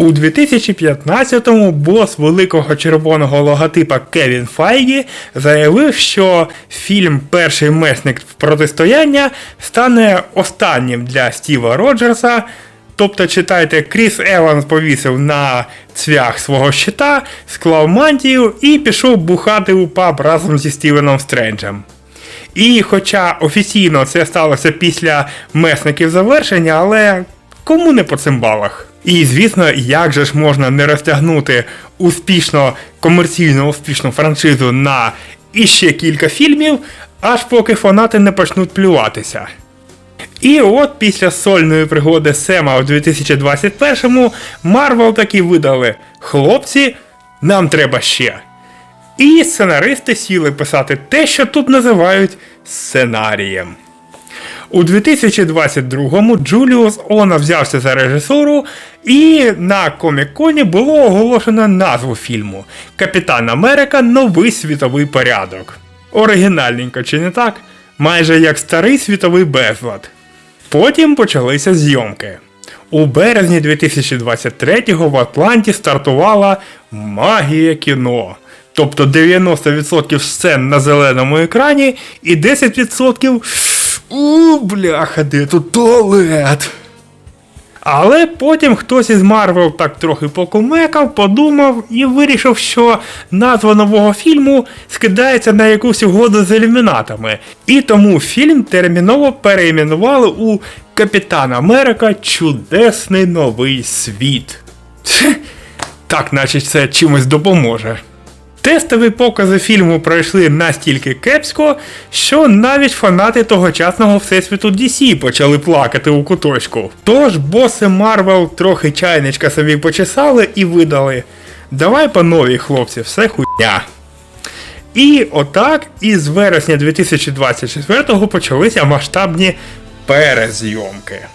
У 2015-му бос великого червоного логотипа Кевін Файгі заявив, що фільм Перший месник протистояння стане останнім для Стіва Роджерса. Тобто, читайте, Кріс Еванс повісив на цвях свого щита, склав мантію і пішов бухати у паб разом зі Стівеном Стренджем. І хоча офіційно це сталося після месників завершення, але кому не по цимбалах? І звісно, як же ж можна не розтягнути успішно, комерційно успішну франшизу на іще кілька фільмів, аж поки фанати не почнуть плюватися. І от після сольної пригоди Сема у 2021-му Марвел таки видали: хлопці, нам треба ще. І сценаристи сіли писати те, що тут називають сценарієм. У 2022-му Джуліус Она взявся за режисуру, і на Комік-Коні було оголошено назву фільму Капітан Америка Новий світовий порядок. Оригінальненько, чи не так? Майже як старий світовий безлад. Потім почалися зйомки. У березні 2023-го в Атланті стартувала магія кіно. Тобто 90% сцен на зеленому екрані і 10% у бляха, де тут туалет. Але потім хтось із Марвел так трохи покумекав, подумав і вирішив, що назва нового фільму скидається на якусь угоду з ілюмінатами. І тому фільм терміново переіменували у Капітан Америка Чудесний новий світ. Так, наче це чимось допоможе. Тестові покази фільму пройшли настільки кепсько, що навіть фанати тогочасного всесвіту DC почали плакати у куточку. Тож боси Марвел трохи чайничка собі почесали і видали. Давай по новій, хлопці, все хуйня. І отак із вересня 2024-го почалися масштабні перезйомки.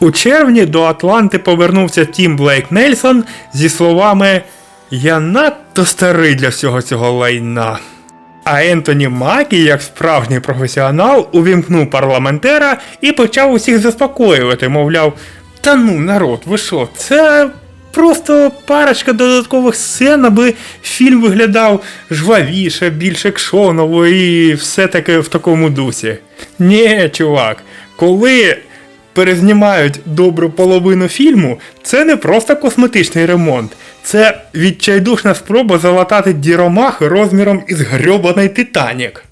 У червні до Атланти повернувся Тім Блейк Нельсон зі словами Я надто старий для всього цього лайна. А Ентоні Макі, як справжній професіонал, увімкнув парламентера і почав усіх заспокоювати, мовляв, та ну, народ, ви що, це просто парочка додаткових сцен, аби фільм виглядав жвавіше, більш екшоново і все таке в такому дусі. Ні, чувак, коли перезнімають добру половину фільму, це не просто косметичний ремонт. Це відчайдушна спроба залатати діромах розміром із грьобаний Титанік.